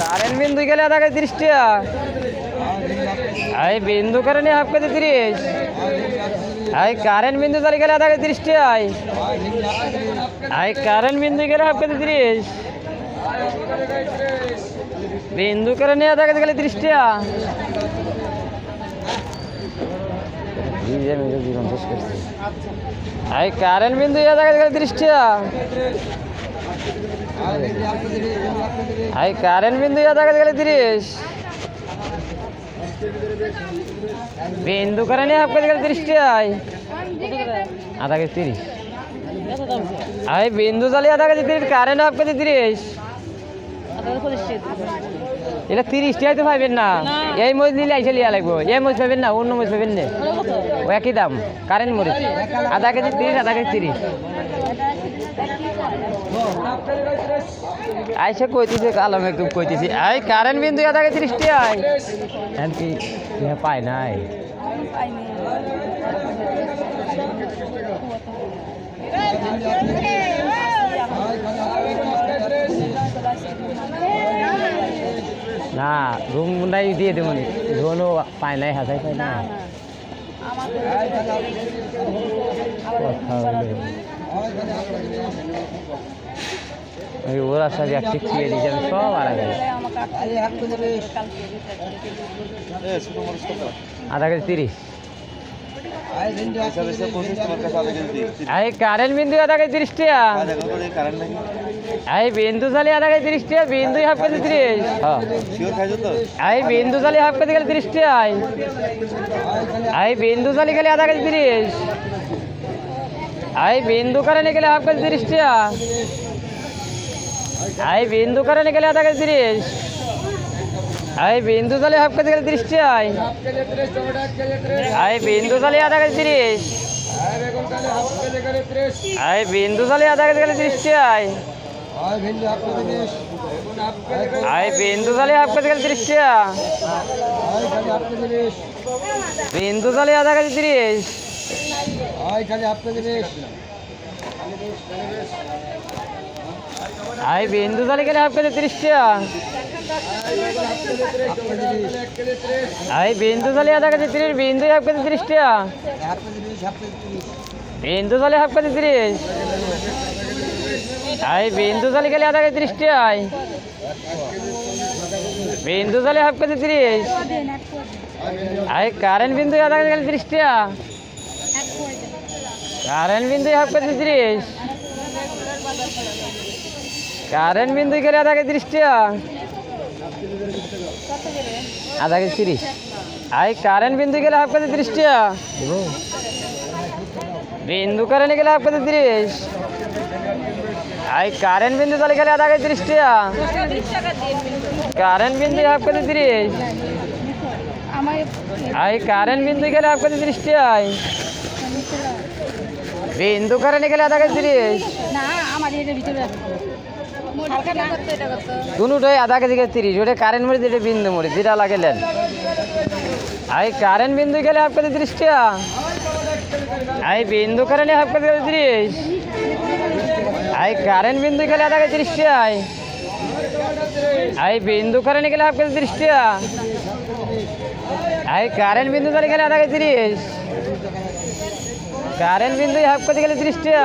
Current বিন্দু গেলে আধা কেজি তিরিশ আই বিন্দু কারণে হাফ কেজি তিরিশ। আই কারেন্ট বিন্দু তাহলে গেলে আধা কেজি তিরিশ টাকা আই কারেন্ট বিন্দু গেলে হাফ কেজি তিরিশ। বিন্দু কারণে আধা কেজি গেলে তিরিশ টাকা আই কারেন্ট বিন্দু আধা কেজি গেলে তিরিশ টাকা আই কারেন্ট বিন্দু আধা দেখা গেলে তিরিশ। বিন্দু কারেন হাফ কেজি গেলে তিরিশটি আই আধা কেজি তিরিশ। আই বিন্দু জালি আধা কেজি তিরিশ কারেন্ট হাফ কেজি তিরিশ। এটা তিরিশ টাকায় তো পাইবেন না। এই মরিচ নিলে আইসে লিয়া লাগবো। এই মরিচ পাবেন না, অন্য মরিচ পাবেন না। একই দাম, কারেন্ট মরিচ। আধা কেজি তিরিশ, আধা কেজি তিরিশ। আইসে কইতেছে, কালো মেকআপ কইতেছি, আই, কারেন্ট বিন্দু আধা কেজি তিরিশ টাকায় কি পায় নাই। না রুম নাই দিয়ে দেবো ধরুন পায় নাই হাসাই পায় না ওরা সব এক ঠিক ছিঁড়ে দিয়েছে আমি সব আর আগে আধা কেজি তিরিশ। আই কারেন্ট বিন্দু আধা কেজি তিরিশ টাকা আই বিন্দু চালি আধা কেজি তিরিশ টাকা বিন্দু হাফ কেজি তিরিশ। হ্যাঁ। আই বিন্দু চালি হাফ কেজি গেলে তিরিশ টাকা আই। আই বিন্দু চালি গেলে আধা কেজি তিরিশ। আই বিন্দু কারণে গেলে হাফ কেজি তিরিশ টাকা। আই বিন্দু কারণে গেলে আধা কেজি তিরিশ। আই বিন্দু চালি হাফ কেজি গেলে তিরিশ টাকা আই। আই বিন্দু চালি আধা কেজি তিরিশ। আই বিন্দু চালি আধা কেজি গেলে তিরিশ টাকা আই বিন্দু চালি হাফ কেজি তিরিশ টাকা বিন্দু চালি আধা কেজি তিরিশ আই বিন্দু চালি গেলে হাফ কেজি তিরিশ টাকা আই বিন্দু চালি আধা কেজি তিরিশ বিন্দু হাফ কেজি তিরিশ টাকা বিন্দু চালি হাফ কেজি তিরিশ আই, বিন্দু চালি গেলে আধা কেজি তিরিশ টাকা আই বিন্দু চালি হাফ কেজি তিরিশ। আই কারেন্ট বিন্দু আধা কেজি গেলে তিরিশ টাকা কারেন্ট বিন্দু হাফ কেজি তিরিশ। কারেন্ট বিন্দু গেলে আধা কেজি তিরিশ টাকা আধা কেজি তিরিশ। আই কারেন্ট বিন্দু গেলে হাফ কেজি তিরিশ টাকা বিন্দু কারেন্ট গেলে হাফ কেজি তিরিশ। আই কারেন্ট বিন্দু চলে গেলে আধা তিরিশ টাকা কারেন্ট বিন্দু হাফ কেজি তিরিশ। আই কারেন্ট বিন্দু গেলে হাফ কেজি তিরিশ টাকা আই বিন্দু কারেন্ট গেলে আধা কেজি তিরিশ। দুটোই আধা কেজি কেজি তিরিশ, ওটা কারেন্ট মরিচ, এটা বিন্দু মরিচ, যেটা লাগালেন আই কারেন্ট বিন্দু গেলে হাফ কেজি আই বিন্দু কারেন্টে হাফ কেজি তিরিশ। আই কারেন্ট বিন্দু কেজি তিরিশ টাকা আই। আই, বিন্দু কারেন্টে হাফ কেজি তিরিশ আই কারেন্ট বিন্দু গেলে আধা কেজি তিরিশ কারেন্ট বিন্দু হাফ কেজি গেলে তিরিশ টাকা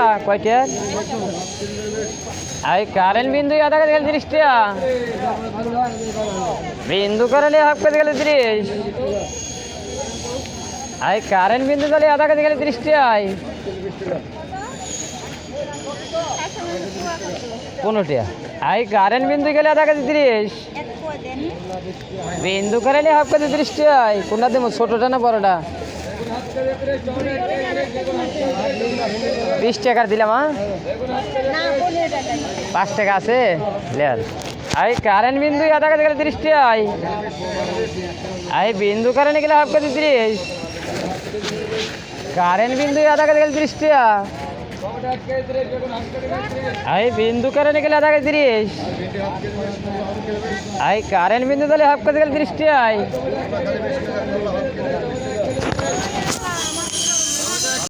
আই কারেন্ট বিন্দু আধা কেজি গেলে তিরিশ টাকা বিন্দু কারেন্টে হাফ কেজি গেলে তিরিশ আই কারেন্ট বিন্দু তাহলে আধা কেজি গেলে টাকা আই। পনেরো টাকা আই কারেন্ট বিন্দু গেলে আধা কেজি তিরিশ। বিন্দু কারেন্টে হাফ কেজি তিরিশ টাকা আই কোনটা দেবো, ছোটোটা না বড়টা? বিশ টাকার দিলাম পাঁচ টাকা আছে? লেয়ার। আই কারেন্ট বিন্দু আধা কেজি গেলে তিরিশ টাকা আই, বিন্দু কারেন্টে গেলে হাফ কেজি তিরিশ। কারেন্ট বিন্দু আধা কেজি গেলে তিরিশ টাকা আই, বিন্দু কারেন্টে গেলে আধা কেজি তিরিশ। আই কারেন্ট বিন্দু তাহলে হাফ কেজি গেলে টাকা আই।